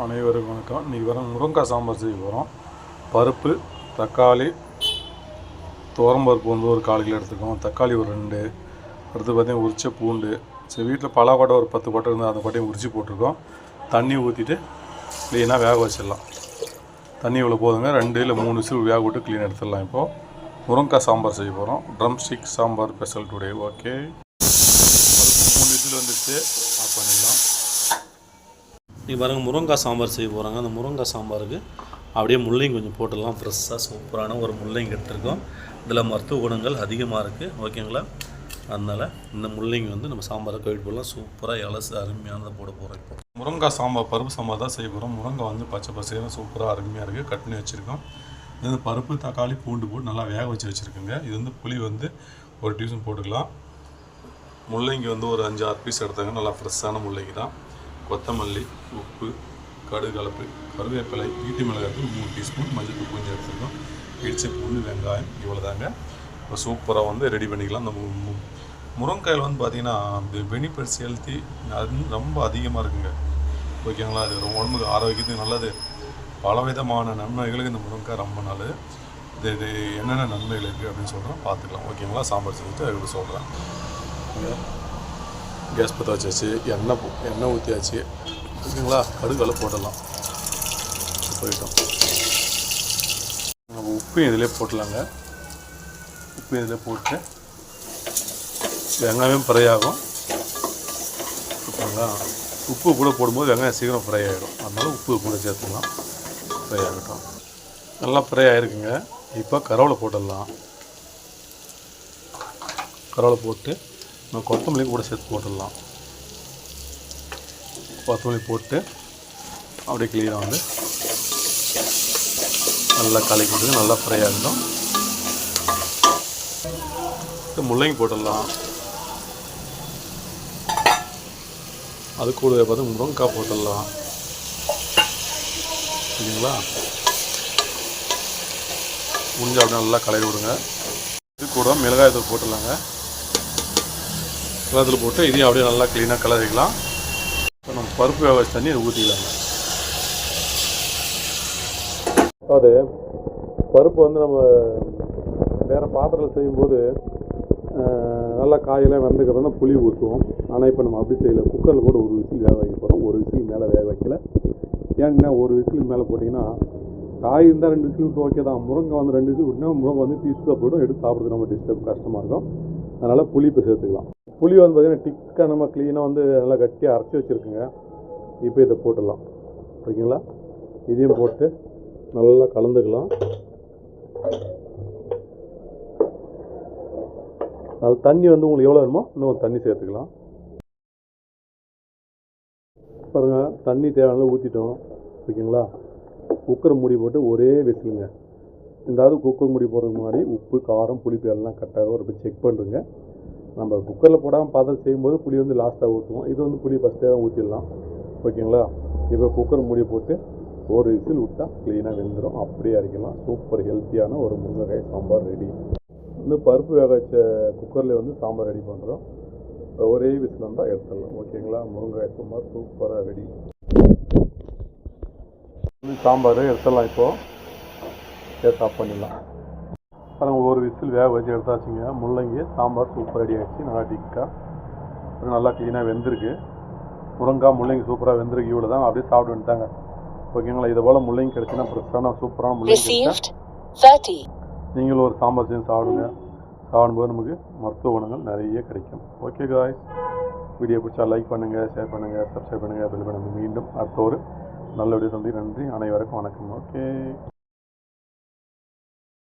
அனைவருக்கும் வணக்கம். இன்றைக்கி வர முருங்கைக்காய் சாம்பார் செய்ய போகிறோம் பருப்பு தக்காளி துவரம்பருப்பு வந்து ஒரு கால் கிலோ எடுத்துக்கோம் தக்காளி ஒரு ரெண்டு அடுத்து பார்த்தீங்கன்னா உரிச்ச பூண்டு. சரி வீட்டில் பலாக்கொட்டை ஒரு பத்து கொட்டை இருந்தால் அந்த கொட்டையும் உரிச்சு போட்டிருக்கோம். தண்ணி ஊற்றிட்டு க்ளீனாக வேக வச்சிடலாம். தண்ணி இவ்வளோ போதுங்க. ரெண்டு இல்லை மூணு விசில் வேக விட்டு க்ளீன் எடுத்துடலாம் இப்போது முருங்கைக்காய் சாம்பார் செய்ய போகிறோம் drumstick sambar special today okay மூணு விசில் வந்துச்சு ஆஃப் பண்ணிடலாம். நீங்கள் பாருங்கள் முருங்கை சாம்பார் செய்ய போகிறாங்க அந்த முருங்காய் சாம்பாருக்கு அப்படியே முள்ளங்கி கொஞ்சம் போட்டுடலாம். ஃப்ரெஷ்ஷாக சூப்பரான ஒரு முள்ளைங்க எடுத்துருக்கோம். இதில் மருத்துவ குணங்கள் அதிகமாக இருக்குது ஓகேங்களா அதனால் இந்த முள்ளங்கி வந்து நம்ம சாம்பாரை கழுவி போடலாம். சூப்பராக இலசு அருமையானதை போட போகிறோம் இப்போ. முருங்காய் சாம்பார் பருப்பு சாம்பார் தான் செய்ய போகிறோம் முருங்கை வந்து பச்சை பசையாக சூப்பராக அருமையாக இருக்குது கட் பண்ணி வச்சுருக்கோம். இது வந்து பருப்பு தக்காளி பூண்டு போட்டு நல்லா வேக வச்சு வச்சுருக்குங்க. இது வந்து புளி வந்து ஒரு டியூசன் போட்டுக்கலாம். முள்ளங்கி வந்து ஒரு அஞ்சு ஆறு பீஸ் எடுத்தாங்க. நல்லா ஃப்ரெஷ்ஷான முள்ளங்கி தான். கொத்தமல்லி உப்பு கடுகலப்பு கருவேப்பிலை வீட்டு மிளகாய் மூணு டீஸ்பூன் மஞ்சள் தூள் கொஞ்சம் எடுத்துருக்கோம். இடிச்சு பூண்டு வெங்காயம் இவ்வளோ தாங்க இப்போ சூப்பராக வந்து ரெடி பண்ணிக்கலாம். அந்த மு- வந்து பார்த்தீங்கன்னா இந்த பெனிஃபிட்ஸ் ஹெல்த்தி அது ரொம்ப அதிகமாக இருக்குங்க. ஓகேங்களா அது ரொம்ப உடம்புக்கு ஆரோக்கியத்துக்கு நல்லது. பலவிதமான நன்மைகளுக்கு இந்த முருங்கைக்காய் ரொம்ப நல்லது. இது இது என்னென்ன நன்மைகள் இருக்குது அப்படின்னு சொல்கிறேன் பார்த்துக்கலாம். ஓகேங்களா சாம்பார் செஞ்சுட்டு அதுக்கு சொல்கிறேன் கேஸ் பற்ற வச்சாச்சு எண்ணெய் எண்ணெய் ஊற்றியாச்சு ஓகேங்களா? கடுகளை போட்டுடலாம் போயிட்டோம். நம்ம உப்பு இதிலே போட்டலாங்க. உப்பு இதில் போட்டு வெங்காயம் ஃப்ரை ஆகும். ஓகேங்களா? உப்பு கூட போடும்போது வெங்காயம் சீக்கிரம் ஃப்ரை ஆகிடும் அதனால் உப்பு கூட சேர்த்துக்கலாம். ஃப்ரை ஆகட்டும். நல்லா ஃப்ரை ஆகிருக்குங்க இப்போ கருவேலை போட்டுடலாம். கருவேலை போட்டு நம்ம கொத்தமல்லி கூட சேர்த்து போட்டுடலாம். கொத்தமல்லி போட்டு அப்படியே கிளீனாக வந்து நல்லா கலக்கி விட்டு நல்லா ஃப்ரை ஆகிடும் முள்ளங்கி போட்டுடலாம். அது கூட பார்த்து முருங்கைக்காய் போட்டுடலாம். சரிங்களா? முடிஞ்ச அப்படியே நல்லா கலரி விடுங்க. இது கூட மிளகாய் தூள் போட்டுடலாங்க. மிளகாய் போட்டு இதையும் அப்படியே நல்லா க்ளீனாக கலரிக்கலாம். இப்போ நம்ம பருப்பு வேக தண்ணி இதை ஊற்றிக்கலாங்க அது பருப்பு வந்து நம்ம வேறு பாத்திரத்தில் செய்யும்போது நல்லா காயெல்லாம் வெந்ததுக்கப்புறம் தான் புளி ஊற்றுவோம் ஆனால் இப்போ நம்ம அப்படி செய்யல. குக்கரில் கூட ஒரு விசில் வேக வைக்க போகிறோம் ஒரு விசில் மேலே வேக வைக்கல. ஏன்னா ஒரு விசில் மேலே போட்டிங்கன்னா காய் இருந்தால் ரெண்டு விசில் விட்டு ஓகே தான். முருங்கை வந்து ரெண்டு விசில் விட்டுனா முருங்கை வந்து பீஸாக போய்டும். எடுத்து சாப்பிட்றது நம்ம டிஸ்டர்ப் கஷ்டமாக இருக்கும். அதனால் புளி இப்போ சேர்த்துக்கலாம். புளி வந்து பார்த்திங்கன்னா டிக்காக நம்ம க்ளீனாக வந்து நல்லா கட்டியாக அரைச்சி வச்சுருக்குங்க. இப்போ இதை போட்டுடலாம். ஓகேங்களா இதையும் போட்டு நல்லா கலந்துக்கலாம். அது தண்ணி வந்து உங்களுக்கு எவ்வளோ வேணுமோ இன்னும் தண்ணி சேர்த்துக்கலாம். பாருங்கள் தண்ணி தேவையான ஊற்றிட்டோம் ஓகேங்களா குக்கர் மூடி போட்டு ஒரே விசிலுங்க. இந்த குக்கர் மூடி போடுறதுக்கு முன்னாடி உப்பு காரம் புளிப்பு எல்லாம் கரெக்டாக ஒரு செக் பண்ணுறேங்க நம்ம குக்கரில் போடாமல் பார்த்து செய்யும்போது புளி வந்து லாஸ்ட்டாக ஊற்றுவோம் இது வந்து புளி ஃபஸ்ட்டே தான் ஊற்றிடலாம் ஓகேங்களா? இப்போ குக்கர் மூடி போட்டு ஒரு விசில் விட்டால் க்ளீனாக வெந்துடும் அப்படியே அரைக்கலாம். சூப்பர் ஹெல்த்தியான ஒரு முருங்கைக்காய் சாம்பார் ரெடி இந்த பருப்பு வேக வச்ச குக்கரில் வந்து சாம்பார் ரெடி பண்ணுறோம் ஒரே விசில் வந்தால் எடுத்துடலாம். ஓகேங்களா? முருங்கைக்காய் சாம்பார் சூப்பராக ரெடி சாம்பார் எடுத்துடலாம் இப்போது சேர்த்து ஆஃப் பண்ணிடலாம். பாருங்க ஒரு விசில் வேக வச்சு எடுத்தாச்சுங்க. முள்ளங்கி சாம்பார் சூப்பர் ரெடி ஆயிடுச்சு. நல்லா டிக்காக நல்லா க்ளீனாக வெந்திருக்கு. முருங்காய் முள்ளங்கி சூப்பராக வெந்திருக்கு. இவ்வளோ தான் அப்படியே சாப்பிட்டு வந்துட்டாங்க ஓகேங்களா இதை போல் முள்ளங்கி கிடச்சின்னா ஃப்ரெஷ்ஷான சூப்பரான முள்ளங்கி கிடைச்சா Received 30. நீங்களும் ஒரு சாம்பார் செஞ்சு சாப்பிடுங்க. சாப்பிடும்போது நமக்கு மருத்துவ குணங்கள் நிறைய கிடைக்கும். ஓகே காய்ஸ் வீடியோ பிடிச்சா லைக் பண்ணுங்கள் ஷேர் பண்ணுங்கள் சப்ஸ்கிரைப் பண்ணுங்கள் பெல் பண்ணுங்கள் மீண்டும் அடுத்த ஒரு நல்ல வீடியோ சந்தி நன்றி. அனைவருக்கும் வணக்கம். ஓகே